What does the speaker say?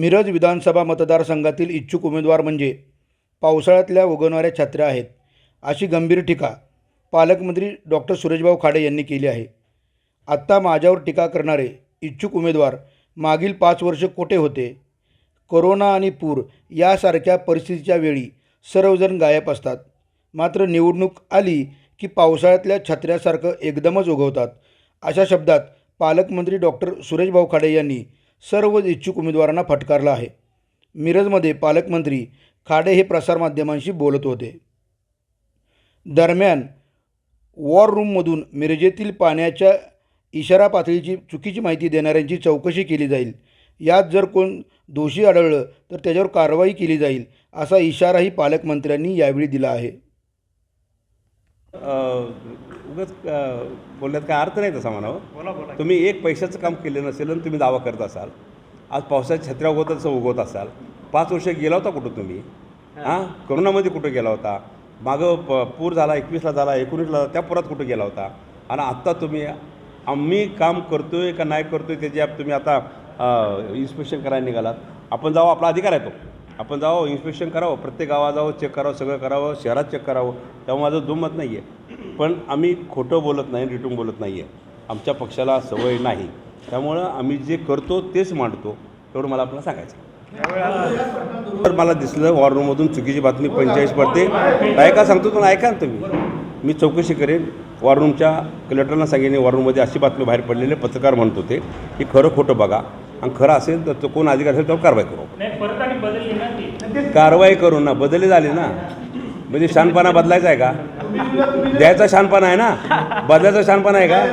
मिरज विधानसभा मतदारसंघातील इच्छुक उमेदवार म्हणजे पावसाळ्यातल्या उगवणाऱ्या छत्र्या आहेत अशी गंभीर टीका पालकमंत्री डॉक्टर सुरेशभाऊ खाडे यांनी केली आहे. आत्ता माझ्यावर टीका करणारे इच्छुक उमेदवार मागील पाच वर्ष कोठे होते? कोरोना आणि पूर यासारख्या परिस्थितीच्या वेळी सर्वजण गायब असतात. मात्र निवडणूक आली की पावसाळ्यातल्या छत्र्यासारखं एकदमच उगवतात अशा शब्दात पालकमंत्री डॉक्टर सुरेशभाऊ खाडे यांनी सर्व इच्छुक उमेदवारांना फटकारला आहे. मिरजमध्ये पालकमंत्री खाडे हे प्रसारमाध्यमांशी बोलत होते. दरम्यान वॉर रूममधून मिरजेतील पाण्याच्या इशारा पातळीची चुकीची माहिती देणाऱ्यांची चौकशी केली जाईल. यात जर कोण दोषी आढळलं तर त्याच्यावर कारवाई केली जाईल असा इशाराही पालकमंत्र्यांनी यावेळी दिला आहे. उगाच बोलण्यात काय अर्थ नाही तसा म्हणावं. तुम्ही एक पैशाचं काम केलं नसेल आणि तुम्ही दावा करत असाल आज पावसाच्या छत्र्या उगवत असं उगवत असाल पाच वर्ष गेला होता कुठं तुम्ही? हां. करोनामध्ये कुठं गेला होता? मागं प पूर झाला एकवीसला झाला एकोणीसला झाला त्या पुरात कुठं गेला होता? आणि आत्ता तुम्ही आम्ही काम करतोय का नाही करतोय त्याची आप- तुम्ही आता इन्स्पेक्शन करायला निघालात. आपण जावं आपला अधिकार आहे तो. आपण जावं इन्स्पेक्शन करावं प्रत्येक गावात जावं चेक करावं सगळं करावं शहरात चेक करावं तेव्हा माझं दुमत नाही आहे पण आम्ही खोटं बोलत नाही रिटून बोलत नाही आहे आमच्या पक्षाला सवय नाही. त्यामुळं आम्ही जे करतो तेच मांडतो तेवढं मला आपल्याला सांगायचं तर मला दिसलं वॉर रूममधून चुकीची बातमी पंचेचाळीस पडते. ऐका सांगतो तुम्ही ऐका ना तुम्ही. मी चौकशी करेन. वॉर रूमच्या कलेक्टरला सांगेन वॉर रूममध्ये अशी बातमी बाहेर पडलेली पत्रकार म्हणत होते की खरं खोटं बघा. आणि खरं असेल तर तो कोण अधिकार असेल त्यावर कारवाई करू कारवाई करू ना बदली झाली ना. म्हणजे शानपणा बदलायचा आहे का? द्यायचा शानपणा आहे ना? बदलायचा शानपणा आहे का?